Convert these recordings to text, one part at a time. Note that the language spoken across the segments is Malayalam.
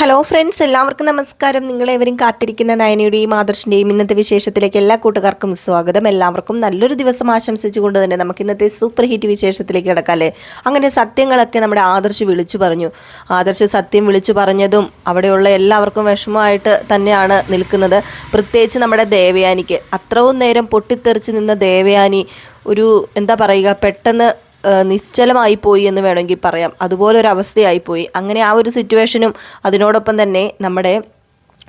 ഹലോ ഫ്രണ്ട്സ് എല്ലാവർക്കും നമസ്കാരം. നിങ്ങളെവരും കാത്തിരിക്കുന്ന നയനയുടെയും ആദർശിന്റെയും ഇന്നത്തെ വിശേഷത്തിലേക്ക് എല്ലാ കൂട്ടുകാർക്കും സ്വാഗതം. എല്ലാവർക്കും നല്ലൊരു ദിവസം ആശംസിച്ചുകൊണ്ട് തന്നെ നമുക്ക് ഇന്നത്തെ സൂപ്പർ ഹിറ്റ് വിശേഷത്തിലേക്ക് കിടക്കാല്ലേ അങ്ങനെ സത്യങ്ങളൊക്കെ നമ്മുടെ ആദർശ് വിളിച്ചു പറഞ്ഞു. ആദർശ് സത്യം വിളിച്ചു പറഞ്ഞതും അവിടെയുള്ള എല്ലാവർക്കും വിഷമമായിട്ട് തന്നെയാണ് നിൽക്കുന്നത്. പ്രത്യേകിച്ച് നമ്മുടെ ദേവയാനിക്ക്. അത്രയും നേരം പൊട്ടിത്തെറിച്ച് നിന്ന ദേവയാനി ഒരു എന്താ പറയുക പെട്ടെന്ന് നിശ്ചലമായി പോയി എന്ന് വേണമെങ്കിൽ പറയാം. അതുപോലെ ഒരു അവസ്ഥയായി പോയി. അങ്ങനെ ആ ഒരു സിറ്റുവേഷനും അതിനോടൊപ്പം തന്നെ നമ്മുടെ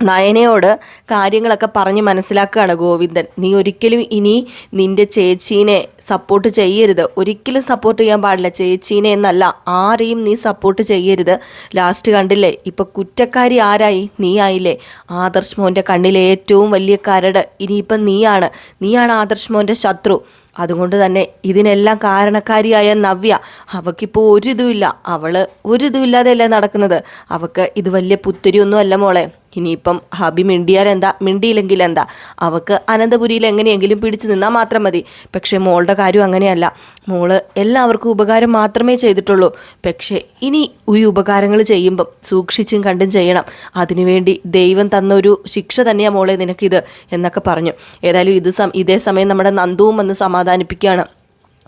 നയനയോട് കാര്യങ്ങളൊക്കെ പറഞ്ഞ് മനസ്സിലാക്കുകയാണ് ഗോവിന്ദൻ. നീ ഒരിക്കലും ഇനി നിന്റെ ചേച്ചീനെ സപ്പോർട്ട് ചെയ്യരുത്. ഒരിക്കലും സപ്പോർട്ട് ചെയ്യാൻ പാടില്ല. ചേച്ചീനെ എന്നല്ല ആരെയും നീ സപ്പോർട്ട് ചെയ്യരുത്. ലാസ്റ്റ് കണ്ടില്ലേ? ഇപ്പൊ കുറ്റക്കാരി ആരായി? നീ ആയില്ലേ? ആദർശ് മോന്റെ കണ്ണിലെ ഏറ്റവും വലിയ കരട് ഇനിയിപ്പം നീയാണ്. നീയാണ് ആദർശ് മോന്റെ ശത്രു. അതുകൊണ്ട് തന്നെ ഇതിനെല്ലാം കാരണക്കാരിയായ നവ്യ അവക്കിപ്പോൾ ഒരിതുമില്ല. അവൾ ഒരിതുമില്ലാതെയല്ലേ നടക്കുന്നത്. അവക്ക് ഇത് വലിയ പുത്തരിയൊന്നും അല്ല മോളെ. ഇനിയിപ്പം ഹബി മിണ്ടിയാൽ എന്താ മിണ്ടിയില്ലെങ്കിൽ എന്താ അവക്ക് അനന്തപുരിയിൽ എങ്ങനെയെങ്കിലും പിടിച്ചു നിന്നാൽ മാത്രം മതി. പക്ഷേ മോളുടെ കാര്യം അങ്ങനെയല്ല. മോൾ എല്ലാവർക്കും ഉപകാരം മാത്രമേ ചെയ്തിട്ടുള്ളൂ. പക്ഷേ ഇനി ഈ ഉപകാരങ്ങൾ ചെയ്യുമ്പം സൂക്ഷിച്ചും കണ്ടും ചെയ്യണം. അതിനുവേണ്ടി ദൈവം തന്ന ഒരു ശിക്ഷ തന്നെയാണ് മോളെ നിനക്കിത് എന്നൊക്കെ പറഞ്ഞു. ഏതായാലും ഇത് ഇതേ സമയം നമ്മുടെ നന്ദുവും വന്ന് സമാധാനിപ്പിക്കുകയാണ്.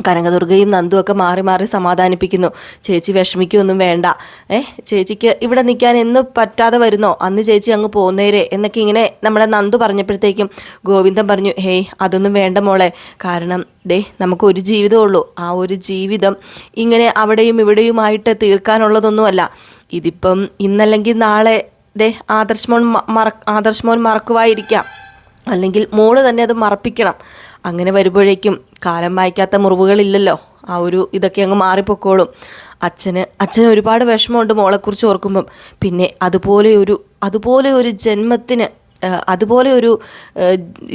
കനകദുർഗയും നന്ദും ഒക്കെ മാറി മാറി സമാധാനിപ്പിക്കുന്നു. ചേച്ചി വിഷമിക്കൊന്നും വേണ്ട. ഏ ചേച്ചിക്ക് ഇവിടെ നിൽക്കാൻ എന്ന് പറ്റാതെ വരുന്നോ? അന്ന് ചേച്ചി അങ്ങ് പോകുന്നേരെ എന്നൊക്കെ ഇങ്ങനെ നമ്മുടെ നന്ദു പറഞ്ഞപ്പോഴത്തേക്കും ഗോവിന്ദൻ പറഞ്ഞു ഹേയ് അതൊന്നും വേണ്ട മോളെ. കാരണം ദേ നമുക്ക് ഒരു ജീവിതമുള്ളൂ ആ ഒരു ജീവിതം ഇങ്ങനെ അവിടെയും ഇവിടെയുമായിട്ട് തീർക്കാനുള്ളതൊന്നുമല്ല. ഇതിപ്പം ഇന്നല്ലെങ്കിൽ നാളെ ദേ ആദർശ് മോൻ മറ ആദർശ് മോൻ മറക്കുവായിരിക്കാം. അല്ലെങ്കിൽ മോൾ തന്നെ അത് മറപ്പിക്കണം. അങ്ങനെ വരുമ്പോഴേക്കും കാലം വായിക്കാത്ത മുറിവുകളില്ലല്ലോ. ആ ഒരു ഇതൊക്കെ അങ്ങ് മാറിപ്പോക്കോളും. അച്ഛന് അച്ഛന് ഒരുപാട് വിഷമമുണ്ട് മോളെക്കുറിച്ച് ഓർക്കുമ്പം. പിന്നെ അതുപോലെ ഒരു അതുപോലെ ഒരു ജന്മത്തിന് അതുപോലെ ഒരു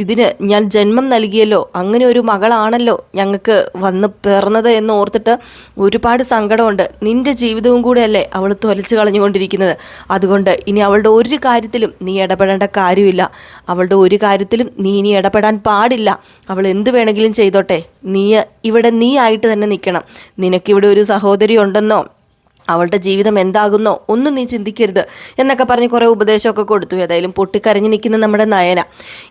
ഇതിന് ഞാൻ ജന്മം നൽകിയല്ലോ അങ്ങനെ ഒരു മകളാണല്ലോ ഞങ്ങൾക്ക് വന്ന് പിറന്നത് എന്ന് ഓർത്തിട്ട് ഒരുപാട് സങ്കടമുണ്ട്. നിന്റെ ജീവിതവും കൂടെയല്ലേ അവൾ തൊലച്ച് കളഞ്ഞുകൊണ്ടിരിക്കുന്നത്. അതുകൊണ്ട് ഇനി അവളുടെ ഒരു കാര്യത്തിലും നീ ഇടപെടേണ്ട കാര്യമില്ല. അവളുടെ ഒരു കാര്യത്തിലും നീ ഇനി ഇടപെടാൻ പാടില്ല. അവൾ എന്ത് വേണമെങ്കിലും ചെയ്തോട്ടെ. നീ ഇവിടെ നീ ആയിട്ട് തന്നെ നിൽക്കണം. നിനക്കിവിടെ ഒരു സഹോദരി ഉണ്ടെന്നോ? അവളുടെ ജീവിതം എന്താകുന്നോ ഒന്നും നീ ചിന്തിക്കരുത് എന്നൊക്കെ പറഞ്ഞ് കുറേ ഉപദേശമൊക്കെ കൊടുത്തു. ഏതായാലും പൊട്ടിക്കരഞ്ഞു നിൽക്കുന്ന നമ്മുടെ നയന.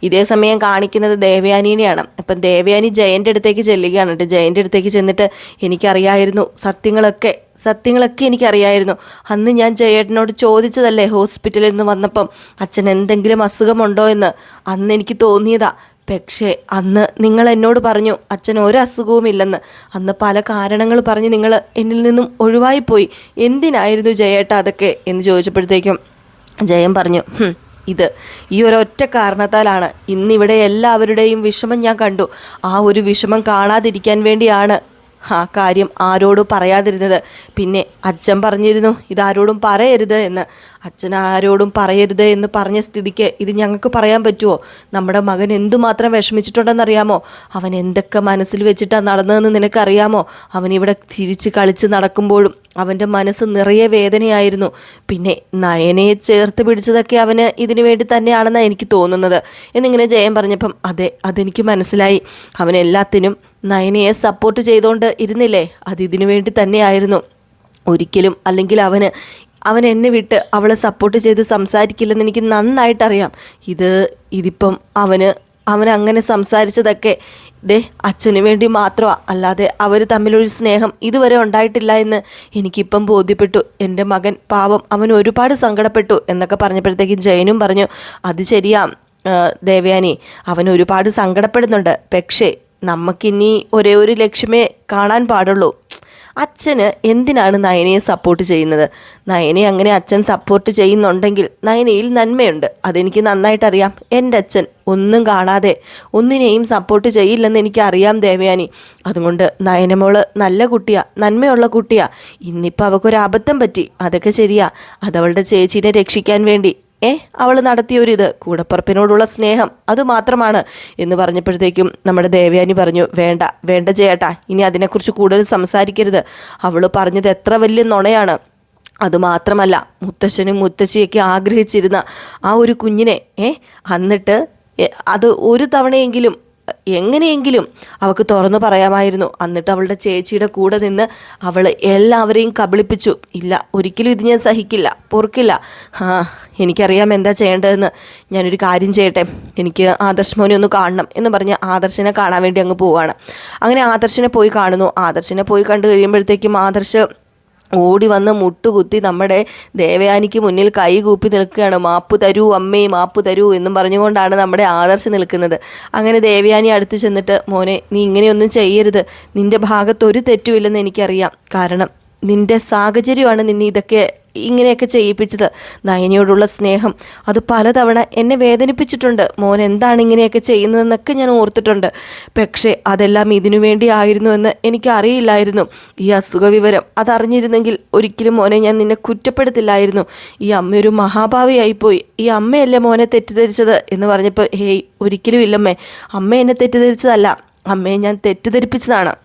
ഇതേ സമയം കാണിക്കുന്നത് ദേവയാനീനെയാണ്. അപ്പം ദേവയാനി ജയന്റെ അടുത്തേക്ക് ചെല്ലുകയാണ്. ജയന്റെ അടുത്തേക്ക് ചെന്നിട്ട് എനിക്കറിയായിരുന്നു സത്യങ്ങളൊക്കെ സത്യങ്ങളൊക്കെ എനിക്കറിയായിരുന്നു. അന്ന് ഞാൻ ജയേട്ടനോട് ചോദിച്ചതല്ലേ ഹോസ്പിറ്റലിൽ നിന്ന് വന്നപ്പം അച്ഛൻ എന്തെങ്കിലും അസുഖമുണ്ടോ എന്ന്? അന്ന് എനിക്ക് തോന്നിയതാ പക്ഷേ അന്ന് നിങ്ങൾ എന്നോട് പറഞ്ഞു അച്ഛൻ ഒരു അസുഖവും ഇല്ലെന്ന്. അന്ന് പല കാരണങ്ങൾ പറഞ്ഞ് നിങ്ങൾ എന്നിൽ നിന്നും ഒഴിവായിപ്പോയി. എന്തിനായിരുന്നു ജയേട്ട അതൊക്കെ? എന്ന് ചോദിച്ചപ്പോഴത്തേക്കും ജയം പറഞ്ഞു ഇത് ഈ ഒരൊറ്റ കാരണത്താലാണ്. ഇന്നിവിടെ എല്ലാവരുടെയും വിഷമം ഞാൻ കണ്ടു. ആ ഒരു വിഷമം കാണാതിരിക്കാൻ വേണ്ടിയാണ് ആ കാര്യം ആരോടും പറയാതിരുന്നത്. പിന്നെ അച്ഛൻ പറഞ്ഞിരുന്നു ഇതാരോടും പറയരുത് എന്ന്. അച്ഛൻ ആരോടും പറയരുത് എന്ന് പറഞ്ഞ സ്ഥിതിക്ക് ഇത് ഞങ്ങൾക്ക് പറയാൻ പറ്റുമോ നമ്മുടെ മകൻ എന്തുമാത്രം വിഷമിച്ചിട്ടുണ്ടെന്നറിയാമോ? അവൻ എന്തൊക്കെ മനസ്സിൽ വെച്ചിട്ടാണ് നടന്നതെന്ന് നിനക്കറിയാമോ? അവൻ ഇവിടെ തിരിച്ച് കളിച്ച് നടക്കുമ്പോഴും അവന്റെ മനസ്സ് നിറയെ വേദനയായിരുന്നു. പിന്നെ നയനയെ ചേർത്ത് പിടിച്ചതൊക്കെ അവന് ഇതിനു വേണ്ടി തന്നെയാണെന്നാണ് എനിക്ക് തോന്നുന്നത്. എന്നിങ്ങനെ ജയൻ പറഞ്ഞപ്പം അതെ അതെനിക്ക് മനസ്സിലായി. അവൻ എല്ലാത്തിനും നയനയെ സപ്പോർട്ട് ചെയ്തുകൊണ്ട് ഇരുന്നില്ലേ? അത് ഇതിനു വേണ്ടി തന്നെയായിരുന്നു. ഒരിക്കലും അല്ലെങ്കിൽ അവന് അവൻ എന്നെ വിട്ട് അവളെ സപ്പോർട്ട് ചെയ്ത് സംസാരിക്കില്ലെന്ന് എനിക്ക് നന്നായിട്ടറിയാം. ഇത് ഇതിപ്പം അവന് അവൻ അങ്ങനെ സംസാരിച്ചതൊക്കെ ദേ അച്ഛന് വേണ്ടി മാത്രമാണ് അല്ലാതെ അവർ തമ്മിലൊരു സ്നേഹം ഇതുവരെ ഉണ്ടായിട്ടില്ല എന്ന് എനിക്കിപ്പം ബോധ്യപ്പെട്ടു. എന്റെ മകൻ പാവം അവൻ ഒരുപാട് സങ്കടപ്പെട്ടു എന്നൊക്കെ പറഞ്ഞപ്പോഴത്തേക്കും ജയനും പറഞ്ഞു അത് ശരിയാ ദേവയാനി. അവൻ ഒരുപാട് സങ്കടപ്പെടുന്നുണ്ട്. പക്ഷേ നമുക്കിനി ഒരേ ഒരു ലക്ഷ്യമേ കാണാൻ പാടുള്ളൂ. അച്ഛന് എന്തിനാണ് നയനയെ സപ്പോർട്ട് ചെയ്യുന്നത്? നയനെ അങ്ങനെ അച്ഛൻ സപ്പോർട്ട് ചെയ്യുന്നുണ്ടെങ്കിൽ നയനയിൽ നന്മയുണ്ട്. അതെനിക്ക് നന്നായിട്ടറിയാം. എന്റെ അച്ഛൻ ഒന്നും കാണാതെ ഒന്നിനെയും സപ്പോർട്ട് ചെയ്യില്ലെന്ന് എനിക്കറിയാം ദേവയാനി. അതുകൊണ്ട് നയനമോൾ നല്ല കുട്ടിയാ നന്മയുള്ള കുട്ടിയാ. ഇന്നിപ്പോൾ അവൾക്കൊരു അബദ്ധം പറ്റി. അതൊക്കെ ശരിയാ. അതവളുടെ ചേച്ചീനെ രക്ഷിക്കാൻ വേണ്ടി ഏ അവൾ നടത്തിയ ഒരു ഇത്. കൂടപ്പറപ്പിനോടുള്ള സ്നേഹം അത് മാത്രമാണ് എന്ന് പറഞ്ഞപ്പോഴത്തേക്കും നമ്മുടെ ദേവയാനി പറഞ്ഞു വേണ്ട വേണ്ട ചേട്ടാ ഇനി അതിനെക്കുറിച്ച് കൂടുതൽ സംസാരിക്കരുത്. അവൾ പറഞ്ഞത് എത്ര വലിയ നുണയാണ്. അതുമാത്രമല്ല മുത്തശ്ശനും മുത്തശ്ശിയൊക്കെ ആഗ്രഹിച്ചിരുന്ന ആ ഒരു കുഞ്ഞിനെ ഏ എന്നിട്ട് അത് ഒരു തവണയെങ്കിലും എങ്ങനെയെങ്കിലും അവൾക്ക് തുറന്നു പറയാമായിരുന്നു. എന്നിട്ട് അവളുടെ ചേച്ചിയുടെ കൂടെ നിന്ന് അവൾ എല്ലാവരെയും കബളിപ്പിച്ചു. ഇല്ല ഒരിക്കലും ഇത് ഞാൻ സഹിക്കില്ല പൊറുക്കില്ല. ആ എനിക്കറിയാം എന്താ ചെയ്യേണ്ടതെന്ന്. ഞാനൊരു കാര്യം ചെയ്യട്ടെ. എനിക്ക് ആദർശ് മോനെ ഒന്ന് കാണണം എന്ന് പറഞ്ഞ് ആദർശിനെ കാണാൻ വേണ്ടി അങ്ങ് പോവാണ്. അങ്ങനെ ആദർശിനെ പോയി കാണുന്നു. ആദർശിനെ പോയി കണ്ടു കഴിയുമ്പോഴത്തേക്കും ആദർശ് ഓടി വന്ന് മുട്ടുകുത്തി നമ്മുടെ ദേവയാനിക്ക് മുന്നിൽ കൈ കൂപ്പി നിൽക്കുകയാണ്. മാപ്പ് തരൂ അമ്മേ മാപ്പ് തരൂ എന്നും പറഞ്ഞുകൊണ്ടാണ് നമ്മുടെ ആദർശ് നിൽക്കുന്നത്. അങ്ങനെ ദേവയാനി അടുത്ത് ചെന്നിട്ട് മോനെ നീ ഇങ്ങനെയൊന്നും ചെയ്യരുത്. നിന്റെ ഭാഗത്തൊരു തെറ്റുമില്ലെന്ന് എനിക്കറിയാം. കാരണം നിന്റെ സാഹചര്യമാണ് നിന്നെ ഇതൊക്കെ ഇങ്ങനെയൊക്കെ ചെയ്യിപ്പിച്ചത്. നയനിയോടുള്ള സ്നേഹം. അത് പലതവണ എന്നെ വേദനിപ്പിച്ചിട്ടുണ്ട്. മോൻ എന്താണ് ഇങ്ങനെയൊക്കെ ചെയ്യുന്നതെന്നൊക്കെ ഞാൻ ഓർത്തിട്ടുണ്ട്. പക്ഷേ അതെല്ലാം ഇതിനു വേണ്ടി ആയിരുന്നു എന്ന് അറിയില്ലായിരുന്നു ഈ അസുഖ വിവരം അതറിഞ്ഞിരുന്നെങ്കിൽ ഒരിക്കലും മോനെ ഞാൻ നിന്നെ കുറ്റപ്പെടുത്തില്ലായിരുന്നു. ഈ അമ്മയൊരു മഹാഭാവിയായിപ്പോയി. ഈ അമ്മയല്ലേ മോനെ തെറ്റിദ്ധരിച്ചത് എന്ന് പറഞ്ഞപ്പോൾ ഹേയ് ഒരിക്കലും ഇല്ലമ്മേ. അമ്മ എന്നെ തെറ്റിദ്ധരിച്ചതല്ല. അമ്മയെ ഞാൻ തെറ്റിദ്ധരിപ്പിച്ചതാണ്.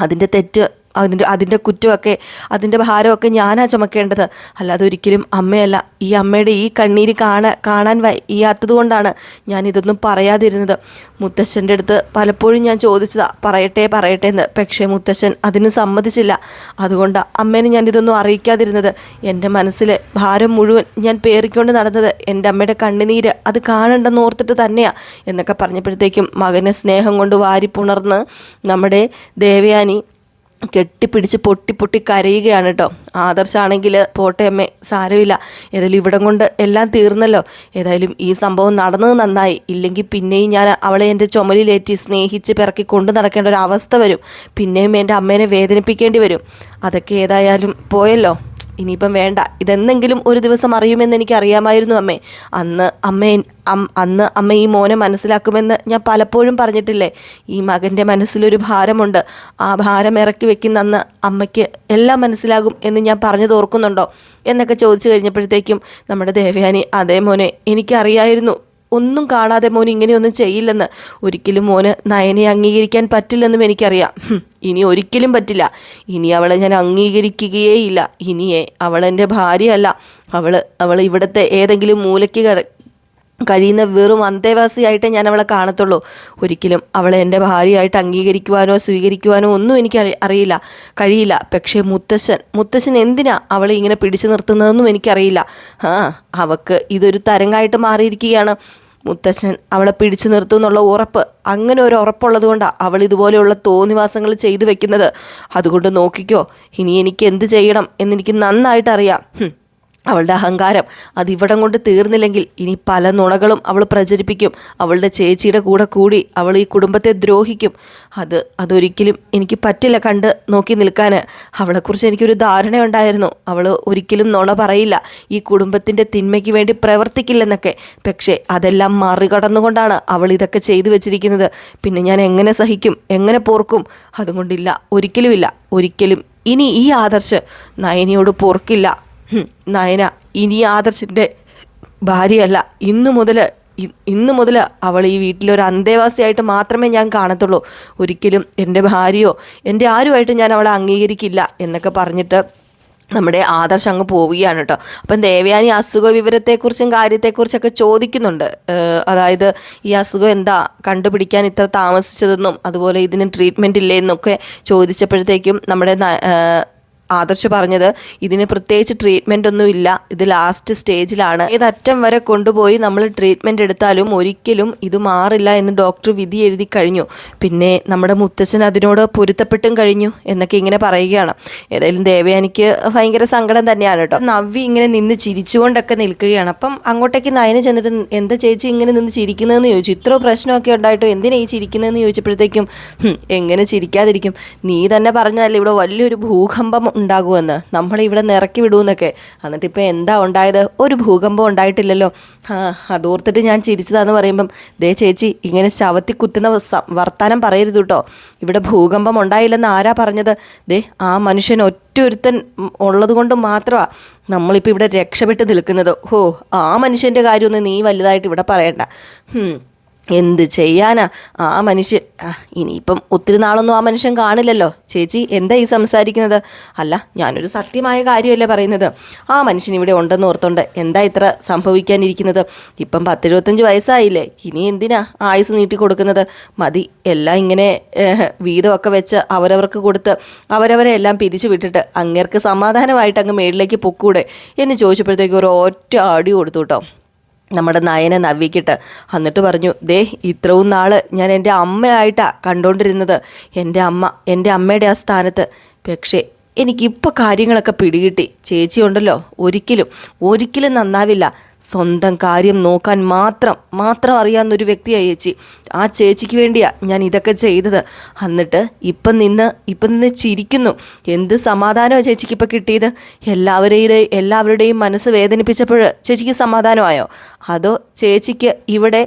അതിന്റെ തെറ്റ് അതിന്റെ അതിന്റെ കുറ്റമൊക്കെ അതിന്റെ ഭാരമൊക്കെ ഞാനാ ചുമക്കേണ്ടത്. അല്ലാതെ ഒരിക്കലും അമ്മയല്ല. ഈ അമ്മയുടെ ഈ കണ്ണീര് കാണാ കാണാൻ വയ്യാത്തത് കൊണ്ടാണ് ഞാൻ ഇതൊന്നും പറയാതിരുന്നത്. മുത്തശ്ശന്റെ അടുത്ത് പലപ്പോഴും ഞാൻ ചോദിച്ചതാ പറയട്ടെ പറയട്ടെ എന്ന്. പക്ഷേ മുത്തശ്ശൻ അതിന് സമ്മതിച്ചില്ല. അതുകൊണ്ട് അമ്മേനെ ഞാൻ ഇതൊന്നും അറിയിക്കാതിരുന്നത്. എന്റെ മനസ്സിൽ ഭാരം മുഴുവൻ ഞാൻ പേറിക്കൊണ്ട് നടന്നത് എന്റെ അമ്മയുടെ കണ്ണുനീര് അത് കാണണ്ടെന്ന് ഓർത്തിട്ട് തന്നെയാണ് എന്നൊക്കെ പറഞ്ഞപ്പോഴത്തേക്കും മകനെ സ്നേഹം കൊണ്ട് വാരിപ്പുണർന്ന് നമ്മുടെ ദേവയാനി കെട്ടിപ്പിടിച്ച് പൊട്ടി പൊട്ടി കരയുകയാണ് കേട്ടോ ആദർശാണെങ്കിൽ പോട്ടെ അമ്മേ സാരമില്ല. ഏതായാലും ഇവിടം കൊണ്ട് എല്ലാം തീർന്നല്ലോ. ഏതായാലും ഈ സംഭവം നടന്നത് നന്നായി. ഇല്ലെങ്കിൽ പിന്നെയും ഞാൻ അവളെ എന്റെ ചുമലിലേറ്റി സ്നേഹിച്ച് പിറക്കി കൊണ്ടു നടക്കേണ്ട ഒരു അവസ്ഥ വരും. പിന്നെയും എന്റെ അമ്മേനെ വേദനിപ്പിക്കേണ്ടി വരും. അതൊക്കെ ഏതായാലും പോയല്ലോ. ഇനിയിപ്പം വേണ്ട. ഇതെന്തെങ്കിലും ഒരു ദിവസം അറിയുമെന്ന് എനിക്ക് അറിയാമായിരുന്നു അമ്മേ. അന്ന് അമ്മ അന്ന് അമ്മ ഈ മോനെ മനസ്സിലാക്കുമെന്ന് ഞാൻ പലപ്പോഴും പറഞ്ഞിട്ടില്ലേ? ഈ മകന്റെ മനസ്സിലൊരു ഭാരമുണ്ട്. ആ ഭാരം ഇറക്കി വെക്കുന്ന അന്ന് അമ്മയ്ക്ക് എല്ലാം മനസ്സിലാകും എന്ന് ഞാൻ പറഞ്ഞു തോർക്കുന്നുണ്ടോ എന്നൊക്കെ ചോദിച്ചു കഴിഞ്ഞപ്പോഴത്തേക്കും നമ്മുടെ ദേവയാനി അതേ മോനെ എനിക്കറിയായിരുന്നു. ഒന്നും കാണാതെ മോൻ ഇങ്ങനെയൊന്നും ചെയ്യില്ലെന്ന്. ഒരിക്കലും മോന് നയനെ അംഗീകരിക്കാൻ പറ്റില്ലെന്നും എനിക്കറിയാം. ഇനി ഒരിക്കലും പറ്റില്ല. ഇനി അവളെ ഞാൻ അംഗീകരിക്കുകയേ ഇല്ല ഇനിയേ അവളെന്റെ ഭാര്യയല്ല. അവൾ അവൾ ഇവിടുത്തെ ഏതെങ്കിലും മൂലയ്ക്ക് കഴിയുന്ന വെറും അന്തേവാസിയായിട്ടേ ഞാൻ അവളെ കാണത്തുള്ളൂ. ഒരിക്കലും അവളെ എന്റെ ഭാര്യയായിട്ട് അംഗീകരിക്കുവാനോ സ്വീകരിക്കുവാനോ ഒന്നും എനിക്ക് അറിയില്ല. കഴിയില്ല. പക്ഷേ മുത്തശ്ശൻ മുത്തശ്ശൻ എന്തിനാ അവളെ ഇങ്ങനെ പിടിച്ചു നിർത്തുന്നതെന്നും എനിക്കറിയില്ല. ആ അവക്ക് ഇതൊരു തരംഗമായിട്ട് മാറിയിരിക്കുകയാണ്. മുത്തശ്ശൻ അവളെ പിടിച്ചു നിർത്തും എന്നുള്ള ഉറപ്പ് അങ്ങനെ ഒരു ഉറപ്പുള്ളത് കൊണ്ടാണ് അവൾ ഇതുപോലെയുള്ള തോന്നിവാസങ്ങൾ ചെയ്തു വെക്കുന്നത്. അതുകൊണ്ട് നോക്കിക്കോ ഇനി എനിക്ക് എന്ത് ചെയ്യണം എന്നെനിക്ക് നന്നായിട്ട് അറിയാം അവളുടെ അഹങ്കാരം അതിവിടം കൊണ്ട് തീർന്നില്ലെങ്കിൽ ഇനി പല നുണകളും അവൾ പ്രചരിപ്പിക്കും. അവളുടെ ചേച്ചിയുടെ കൂടെ കൂടി അവൾ ഈ കുടുംബത്തെ ദ്രോഹിക്കും. അത് അതൊരിക്കലും എനിക്ക് പറ്റില്ല കണ്ട് നോക്കി നിൽക്കാൻ അവളെക്കുറിച്ച് എനിക്കൊരു ധാരണയുണ്ടായിരുന്നു. അവൾ ഒരിക്കലും നുണ പറയില്ല. ഈ കുടുംബത്തിന്റെ തിന്മയ്ക്ക് വേണ്ടി പ്രവർത്തിക്കില്ലെന്നൊക്കെ. പക്ഷേ അതെല്ലാം മറികടന്നുകൊണ്ടാണ് അവൾ ഇതൊക്കെ ചെയ്തു വെച്ചിരിക്കുന്നത്. പിന്നെ ഞാൻ എങ്ങനെ സഹിക്കും? എങ്ങനെ പോർക്കും അതുകൊണ്ടില്ല. ഒരിക്കലുമില്ല. ഒരിക്കലും ഇനി ഈ ആദർശ് നയനിയോട് പോർക്കില്ല നയന ഇനി ആദർശിന്റെ ഭാര്യയല്ല. ഇന്നു മുതൽ ഇന്ന് മുതൽ അവൾ ഈ വീട്ടിലൊരു അന്തേവാസിയായിട്ട് മാത്രമേ ഞാൻ കാണത്തുള്ളൂ. ഒരിക്കലും എന്റെ ഭാര്യയോ എന്റെ ആരുമായിട്ട് ഞാൻ അവളെ അംഗീകരിക്കില്ല എന്നൊക്കെ പറഞ്ഞിട്ട് നമ്മുടെ ആദർശം അങ്ങ് പോവുകയാണ് കേട്ടോ. അപ്പം ദേവയാനി അസുഖ വിവരത്തെക്കുറിച്ചും കാര്യത്തെക്കുറിച്ചൊക്കെ ചോദിക്കുന്നുണ്ട്. അതായത് ഈ അസുഖം എന്താ? കണ്ടുപിടിക്കാൻ ഇത്ര താമസിച്ചതെന്നും അതുപോലെ ഇതിന് ട്രീറ്റ്മെന്റ് ഇല്ലേ എന്നൊക്കെ ചോദിച്ചപ്പോഴത്തേക്കും നമ്മുടെ ആദർശ് പറഞ്ഞത് ഇതിന് പ്രത്യേകിച്ച് ട്രീറ്റ്മെന്റ് ഒന്നും ഇല്ല ഇത് ലാസ്റ്റ് സ്റ്റേജിലാണ് ഏതറ്റം വരെ കൊണ്ടുപോയി നമ്മൾ ട്രീറ്റ്മെന്റ് എടുത്താലും ഒരിക്കലും ഇത് മാറില്ല എന്ന് ഡോക്ടർ വിധി എഴുതി കഴിഞ്ഞു. പിന്നെ നമ്മുടെ മുത്തച്ഛൻ അതിനോട് പൊരുത്തപ്പെട്ടും കഴിഞ്ഞു എന്നൊക്കെ ഇങ്ങനെ പറയുകയാണ്. ഏതായാലും ദേവയാനിക്ക് ഭയങ്കര സങ്കടം തന്നെയാണ് കേട്ടോ. നവ്വി ഇങ്ങനെ നിന്ന് ചിരിച്ചുകൊണ്ടൊക്കെ നിൽക്കുകയാണ്. അപ്പം അങ്ങോട്ടേക്ക് നയന് ചെന്നിട്ട് എന്താ ചേച്ചി ഇങ്ങനെ നിന്ന് ചിരിക്കുന്നതെന്ന് ചോദിച്ചു? ഇത്ര പ്രശ്നമൊക്കെ ഉണ്ടായിട്ടോ? എന്തിനാ ഈ ചിരിക്കുന്നതെന്ന് ചോദിച്ചപ്പോഴത്തേക്കും എങ്ങനെ ചിരിക്കാതിരിക്കും? നീ തന്നെ പറഞ്ഞതല്ലേ ഇവിടെ വലിയൊരു ഭൂകമ്പം ഉണ്ടാകുമെന്ന്. നമ്മളിവിടെ നിറക്കി വിടുമെന്നൊക്കെ എന്നിട്ട് ഇപ്പോൾ എന്താ ഉണ്ടായത്? ഒരു ഭൂകമ്പം ഉണ്ടായിട്ടില്ലല്ലോ. അതോർത്തിട്ട് ഞാൻ ചിരിച്ചതാന്ന് പറയുമ്പം ദേ ചേച്ചി ഇങ്ങനെ ശവത്തി കുത്തുന്ന വർത്താനം പറയരുത് കേട്ടോ ഇവിടെ ഭൂകമ്പം ഉണ്ടായില്ലെന്ന് ആരാ പറഞ്ഞത്? ദേ ആ മനുഷ്യൻ ഒറ്റൊരുത്തൻ ഉള്ളത് കൊണ്ട് മാത്രമാണ് നമ്മളിപ്പോൾ ഇവിടെ രക്ഷപ്പെട്ട് നിൽക്കുന്നത്. ഹോ ആ മനുഷ്യന്റെ കാര്യമൊന്നും നീ വലുതായിട്ട് ഇവിടെ പറയണ്ട. എന്ത് ചെയ്യാനാ? ആ മനുഷ്യൻ ഇനിയിപ്പം ഒത്തിരി നാളൊന്നും ആ മനുഷ്യൻ കാണില്ലല്ലോ. ചേച്ചി എന്താ ഈ സംസാരിക്കുന്നത്? അല്ല ഞാനൊരു സത്യമായ കാര്യമല്ലേ പറയുന്നത്. ആ മനുഷ്യൻ ഇവിടെ ഉണ്ടെന്ന് ഓർത്തുണ്ട് എന്താ ഇത്ര സംഭവിക്കാനിരിക്കുന്നത്? ഇപ്പം പത്തിരുപത്തഞ്ച് വയസ്സായില്ലേ. ഇനി എന്തിനാ ആയുസ് നീട്ടി കൊടുക്കുന്നത്? മതി എല്ലാം ഇങ്ങനെ വീതമൊക്കെ വെച്ച് അവരവർക്ക് കൊടുത്ത് അവരവരെ എല്ലാം പിരിച്ചു വിട്ടിട്ട് അങ്ങേർക്ക് സമാധാനമായിട്ട് അങ്ങ് മേളിലേക്ക് പൊക്കൂടെ എന്ന് ചോദിച്ചപ്പോഴത്തേക്ക് ഒരു ഒറ്റ ആടി കൊടുത്തു കേട്ടോ. നമ്മുടെ നയനെ നവ്വിക്കിട്ട് എന്നിട്ട് പറഞ്ഞു ദേ ഇത്രയും നാൾ ഞാൻ എന്റെ അമ്മയായിട്ടാണ് കണ്ടുകൊണ്ടിരുന്നത് എന്റെ അമ്മ എന്റെ അമ്മയുടെ ആ സ്ഥാനത്ത്. പക്ഷേ എനിക്കിപ്പോൾ കാര്യങ്ങളൊക്കെ പിടികിട്ടി. ചേച്ചിയുണ്ടല്ലോ ഒരിക്കലും ഒരിക്കലും നന്നാവില്ല. സ്വന്തം കാര്യം നോക്കാൻ മാത്രം മാത്രം അറിയാവുന്ന ഒരു വ്യക്തിയായി ചേച്ചി. ആ ചേച്ചിക്ക് വേണ്ടിയാണ് ഞാൻ ഇതൊക്കെ ചെയ്തത്. എന്നിട്ട് ഇപ്പം നിന്ന് ഇപ്പം നിന്ന് ചിരിക്കുന്നു. എന്ത് സമാധാനമാണ് ചേച്ചിക്ക് ഇപ്പം കിട്ടിയത്? എല്ലാവരുടെ എല്ലാവരുടെയും മനസ്സ് വേദനിപ്പിച്ചപ്പോൾ ചേച്ചിക്ക് സമാധാനമായോ? അതോ ചേച്ചിക്ക് ഇവിടെ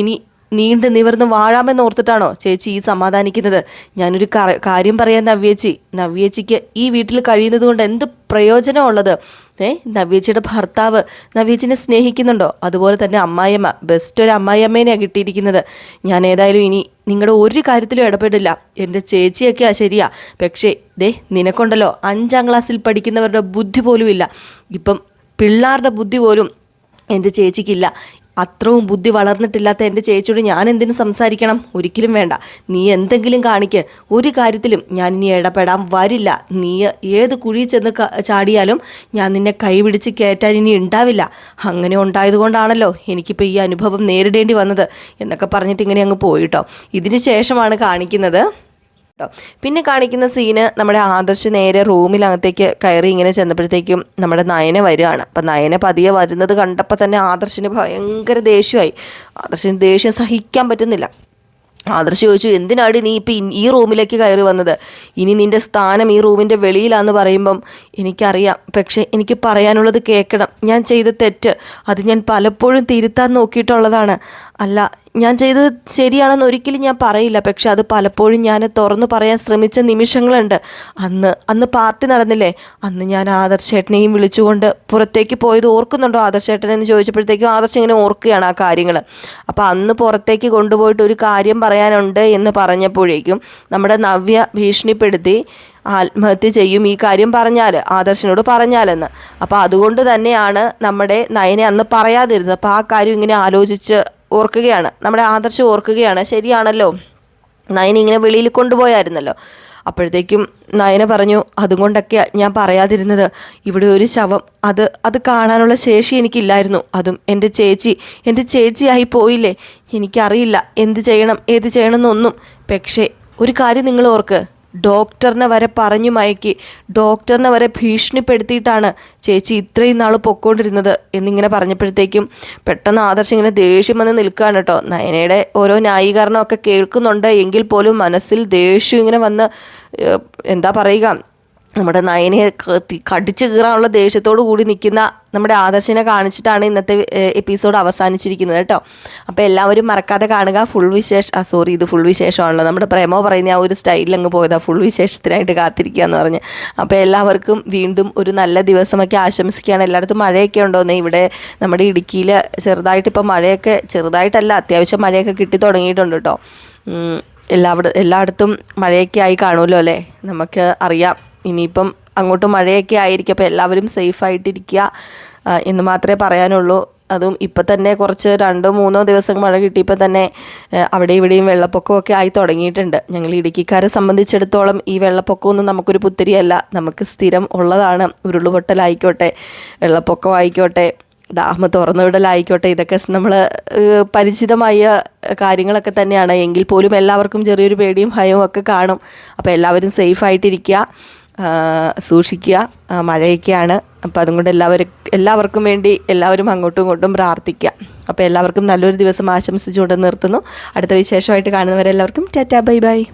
ഇനി നീണ്ടു നിവർന്ന് വാഴാമെന്ന് ഓർത്തിട്ടാണോ ചേച്ചി ഈ സമാധാനിക്കുന്നത്? ഞാനൊരു കാര്യം പറയാൻ നവ്യേച്ചി. നവ്യേച്ചിക്ക് ഈ വീട്ടിൽ കഴിയുന്നത് കൊണ്ട് എന്ത് പ്രയോജനമുള്ളത് ഏ നവ്യേച്ചിയുടെ ഭർത്താവ് നവ്യേച്ചിനെ സ്നേഹിക്കുന്നുണ്ടോ? അതുപോലെ തന്നെ അമ്മായിയമ്മ. ബെസ്റ്റ് ഒരു അമ്മായിയമ്മേനെയാണ് കിട്ടിയിരിക്കുന്നത്. ഞാൻ ഏതായാലും ഇനി നിങ്ങളുടെ ഒരു കാര്യത്തിലും ഇടപെടില്ല. എന്റെ ചേച്ചിയൊക്കെയാ ശരിയാ. പക്ഷേ ദേ നിനക്കൊണ്ടല്ലോ അഞ്ചാം ക്ലാസ്സിൽ പഠിക്കുന്നവരുടെ ബുദ്ധി പോലും ഇല്ല ഇപ്പം പിള്ളേരുടെ ബുദ്ധി പോലും എന്റെ ചേച്ചിക്കില്ല. അത്രയും ബുദ്ധി വളർന്നിട്ടില്ലാത്ത എന്റെ ചേച്ചിയോട് ഞാൻ എന്തിനു സംസാരിക്കണം? ഒരിക്കലും വേണ്ട. നീ എന്തെങ്കിലും കാണിക്ക്. ഒരു കാര്യത്തിലും ഞാൻ ഇനി ഇടപെടാൻ വരില്ല. നീ ഏത് കുഴി ചെന്ന് ചാടിയാലും ഞാൻ നിന്നെ കൈപിടിച്ച് കയറ്റാൻ ഇനി ഉണ്ടാവില്ല. അങ്ങനെ ഉണ്ടായതുകൊണ്ടാണല്ലോ എനിക്കിപ്പോൾ ഈ അനുഭവം നേരിടേണ്ടി വന്നത്. എന്നൊക്കെ പറഞ്ഞിട്ട് ഇങ്ങനെ അങ്ങ് പോയിട്ടോ. ഇതിന് ശേഷമാണ് കാണിക്കുന്നത്. കേട്ടോ. പിന്നെ കാണിക്കുന്ന സീന് നമ്മുടെ ആദർശ് നേരെ റൂമിനകത്തേക്ക് കയറി ഇങ്ങനെ ചെന്നപ്പോഴത്തേക്കും നമ്മുടെ നയന വരികയാണ്. അപ്പം നയന പതിയെ വരുന്നത് കണ്ടപ്പോൾ തന്നെ ആദർശിന് ഭയങ്കര ദേഷ്യമായി. ആദർശിന് ദേഷ്യം സഹിക്കാൻ പറ്റുന്നില്ല. ആദർശ് ചോദിച്ചു എന്തിനാണ് നീ ഇപ്പം ഈ റൂമിലേക്ക് കയറി വന്നത്? ഇനി നിന്റെ സ്ഥാനം ഈ റൂമിന്റെ വെളിയിലാന്ന് പറയുമ്പം എനിക്കറിയാം. പക്ഷേ എനിക്ക് പറയാനുള്ളത് കേൾക്കണം. ഞാൻ ചെയ്ത തെറ്റ്. അത് ഞാൻ പലപ്പോഴും തിരുത്താൻ നോക്കിയിട്ടുള്ളതാണ്. അല്ല ഞാൻ ചെയ്തത് ശരിയാണെന്ന് ഒരിക്കലും ഞാൻ പറയില്ല. പക്ഷെ അത് പലപ്പോഴും ഞാൻ തുറന്നു പറയാൻ ശ്രമിച്ച നിമിഷങ്ങളുണ്ട്. അന്ന് അന്ന് പാർട്ടി നടന്നില്ലേ? അന്ന് ഞാൻ ആദർശേട്ടനെയും വിളിച്ചുകൊണ്ട് പുറത്തേക്ക് പോയത് ഓർക്കുന്നുണ്ടോ? ആദർശേട്ടൻ എന്ന് ചോദിച്ചപ്പോഴത്തേക്കും ആദർശ് ഇങ്ങനെ ഓർക്കുകയാണ് ആ കാര്യങ്ങൾ അപ്പോൾ അന്ന് പുറത്തേക്ക് കൊണ്ടുപോയിട്ട് ഒരു കാര്യം പറയാനുണ്ട് എന്ന് പറഞ്ഞപ്പോഴേക്കും നമ്മുടെ നവ്യ ഭീഷണിപ്പെടുത്തി ആത്മഹത്യ ചെയ്യും ഈ കാര്യം പറഞ്ഞാൽ ആദർശനോട് പറഞ്ഞാലെന്ന്. അപ്പോൾ അതുകൊണ്ട് തന്നെയാണ് നമ്മുടെ നയനെ അന്ന് പറയാതിരുന്നത്. അപ്പോൾ ആ കാര്യം ഇങ്ങനെ ആലോചിച്ച് ഓർക്കുകയാണ്. നമ്മുടെ ആദർശം ഓർക്കുകയാണ്. ശരിയാണല്ലോ. നയന ഇങ്ങനെ വെളിയിൽ കൊണ്ടുപോയായിരുന്നല്ലോ. അപ്പോഴത്തേക്കും നയന പറഞ്ഞു അതുകൊണ്ടൊക്കെ ഞാൻ പറയാതിരുന്നത്. ഇവിടെ ഒരു ശവം. അത് അത് കാണാനുള്ള ശേഷി എനിക്കില്ലായിരുന്നു. അതും എന്റെ ചേച്ചി. എന്റെ ചേച്ചിയായി പോയില്ലേ? എനിക്കറിയില്ല. എന്ത് ചെയ്യണം? ഏത് ചെയ്യണമെന്നൊന്നും. പക്ഷേ ഒരു കാര്യം നിങ്ങൾ ഓർക്ക്. ഡോക്ടറിനെ വരെ പറഞ്ഞു മയക്കി. ഡോക്ടറിനെ വരെ ഭീഷണിപ്പെടുത്തിയിട്ടാണ് ചേച്ചി ഇത്രയും നാൾ പൊക്കോണ്ടിരുന്നത് എന്നിങ്ങനെ പറഞ്ഞപ്പോഴത്തേക്കും പെട്ടെന്ന് ആദർശം ഇങ്ങനെ ദേഷ്യം വന്ന് നിൽക്കുകയാണ് കേട്ടോ. നയനയുടെ ഓരോ ന്യായീകരണമൊക്കെ കേൾക്കുന്നുണ്ട് എങ്കിൽ പോലും മനസ്സിൽ ദേഷ്യം ഇങ്ങനെ വന്ന് എന്താ പറയുക നമ്മുടെ നയനെ കടിച്ചു കീറാനുള്ള ദേഷ്യത്തോടു കൂടി നിൽക്കുന്ന നമ്മുടെ ആദർശിനെ കാണിച്ചിട്ടാണ് ഇന്നത്തെ എപ്പിസോഡ് അവസാനിച്ചിരിക്കുന്നത് കേട്ടോ. അപ്പോൾ എല്ലാവരും മറക്കാതെ കാണുക. ഫുൾ വിശേഷം ആ സോറി ഇത് ഫുൾ വിശേഷമാണല്ലോ. നമ്മുടെ പ്രേമോ പറയുന്ന ആ ഒരു സ്റ്റൈലിൽ അങ്ങ് പോയതാ. ഫുൾ വിശേഷത്തിനായിട്ട് കാത്തിരിക്കുക എന്ന് പറഞ്ഞ്. അപ്പോൾ എല്ലാവർക്കും വീണ്ടും ഒരു നല്ല ദിവസമൊക്കെ ആശംസിക്കുകയാണ്. എല്ലായിടത്തും മഴയൊക്കെ ഉണ്ടോന്നേ ഇവിടെ നമ്മുടെ ഇടുക്കിയിൽ ചെറുതായിട്ട് ഇപ്പോൾ മഴയൊക്കെ ചെറുതായിട്ടല്ല അത്യാവശ്യം മഴയൊക്കെ കിട്ടി തുടങ്ങിയിട്ടുണ്ട് കേട്ടോ. എല്ലാവിടെ എല്ലായിടത്തും മഴയൊക്കെ ആയി കാണുമല്ലോ അല്ലേ? നമുക്ക് അറിയാം. ഇനിയിപ്പം അങ്ങോട്ട് മഴയൊക്കെ ആയിരിക്കും അപ്പോൾ എല്ലാവരും സേഫായിട്ടിരിക്കുക എന്ന് മാത്രമേ പറയാനുള്ളൂ. അതും ഇപ്പം തന്നെ കുറച്ച് രണ്ടോ മൂന്നോ ദിവസം മഴ കിട്ടിയപ്പോൾ തന്നെ അവിടെ ഇവിടെയും വെള്ളപ്പൊക്കമൊക്കെ ആയി തുടങ്ങിയിട്ടുണ്ട്. ഞങ്ങൾ ഇടുക്കിക്കാരെ സംബന്ധിച്ചിടത്തോളം ഈ വെള്ളപ്പൊക്കമൊന്നും നമുക്കൊരു പുത്തിരിയല്ല. നമുക്ക് സ്ഥിരം ഉള്ളതാണ്. ഉരുളുപൊട്ടലായിക്കോട്ടെ വെള്ളപ്പൊക്കമായിക്കോട്ടെ ഡാം തുറന്നുവിടലായിക്കോട്ടെ ഇതൊക്കെ നമ്മൾ പരിചിതമായ കാര്യങ്ങളൊക്കെ തന്നെയാണ്. എങ്കിൽ പോലും എല്ലാവർക്കും ചെറിയൊരു പേടിയും ഭയവും ഒക്കെ കാണും. അപ്പോൾ എല്ലാവരും സേഫായിട്ടിരിക്കുക സൂക്ഷിക്കുക. മഴയൊക്കെയാണ്. അപ്പോൾ അതും അതുകൊണ്ട് എല്ലാവരും എല്ലാവർക്കും വേണ്ടി എല്ലാവരും അങ്ങോട്ടും ഇങ്ങോട്ടും പ്രാർത്ഥിക്കുക. അപ്പോൾ എല്ലാവർക്കും നല്ലൊരു ദിവസം ആശംസിച്ചുകൊണ്ട് നിർത്തുന്നു. അടുത്ത വിശേഷമായിട്ട് കാണുന്നവരെല്ലാവർക്കും ടാറ്റാ ബൈ ബൈ.